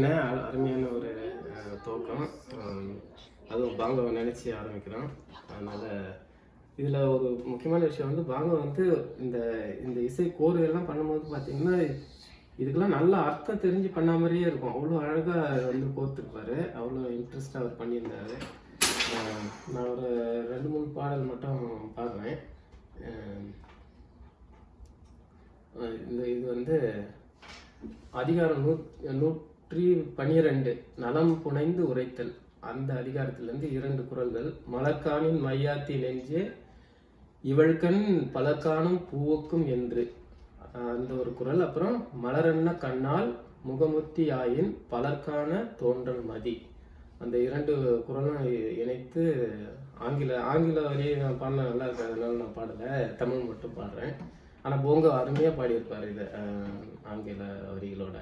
அருமையான ஒரு தோக்கம் அதுவும் பாங்கவை நினச்சி ஆரம்பிக்கிறோம். அதனால் இதில் ஒரு முக்கியமான விஷயம் வந்து பாங்க வந்து இந்த இந்த இசை கோர்வையெல்லாம் பண்ணும்போது பார்த்தீங்கன்னா இதுக்கெல்லாம் நல்ல அர்த்தம் தெரிஞ்சு பண்ண மாதிரியே இருக்கும். அவ்வளோ அழகாக வந்து கோர்த்துருப்பாரு. அவ்வளோ இன்ட்ரெஸ்டாக அவர் பண்ணியிருந்தாரு. நான் ஒரு ரெண்டு மூணு பாடல் மட்டும் பாடுறேன். இந்த இது வந்து அதிகாரம் நூ நூற்றி பனிரெண்டு நலம் புனைந்து உரைத்தல். அந்த அதிகாரத்திலிருந்து இரண்டு குரல்கள். மலக்கானின் மையாத்தி நெஞ்சே இவள்கண் பலக்கானும் பூவுக்கும் என்று. அந்த ஒரு குறள் அப்புறம் மலரன்ன கண்ணால் முகமுத்தி ஆயின் பலர்கான தோன்றல் மதி. அந்த இரண்டு குரலும் இணைத்து ஆங்கில ஆங்கில வழியை நான் பாடின நல்லா இருக்கு அதனால நான் பாடலை. தமிழ் மட்டும் பாடுறேன். ஆனால் போங்க அருமையாக பாடியிருப்பார் இது ஆங்கில வரிகளோட.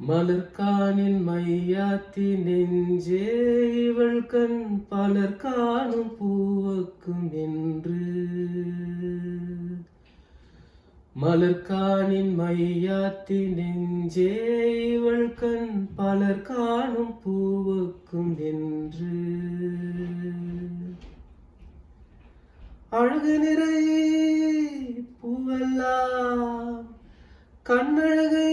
மலர்கானின் மையாத்தி நெஞ்சே இவள் கண் பலர் காணும் பூவக்கும் என்று மலர்கானின் மையாத்தி நெஞ்சே இவள் கண் பலர் காணும் பூவுக்கும் என்று அழகு நிறை பூவெல்லாம் கண்ணழகை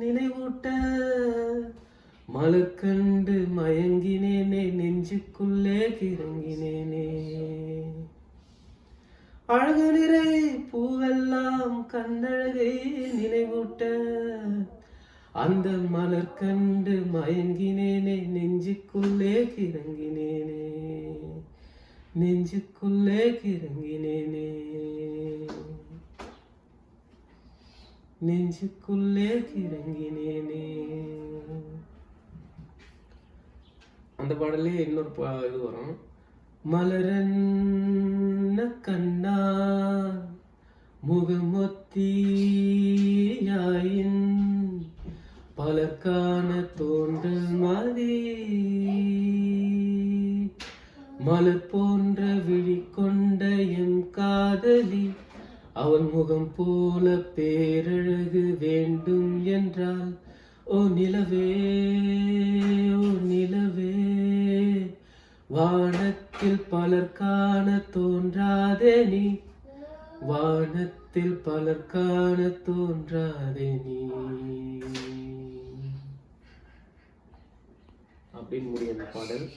நினைவூட்ட. மலர் கண்டு மயங்கினேனே நெஞ்சுக்குள்ளே கிறங்கினேனே. அழகு நிறை பூவெல்லாம் கண்ணழகை நினைவூட்ட அந்த மலர் கண்டு மயங்கினேனே நெஞ்சுக்குள்ளே கிறங்கினேனே நெஞ்சுக்குள்ளே கிறங்கினேனே. நெஞ்சுக்குள்ளே கிறங்கினேனே. அந்த பாடலே இன்னொரு இது வரும். மலரன் சின்ன கண்ணா? முகமொத்தியாயின் பலர்கான தோன்றல் மாதிரி. மலர் போன்ற விழி கொண்ட எம் காதலி அவன் முகம் போல பேரழகு வேண்டும் என்றால் ஓ நிலவே வானத்தில் பலர் காண தோன்றாதே நீ. வானத்தில் பலர் காண தோன்றாதே நீ. அப்படின்னு முடிய பாடல்.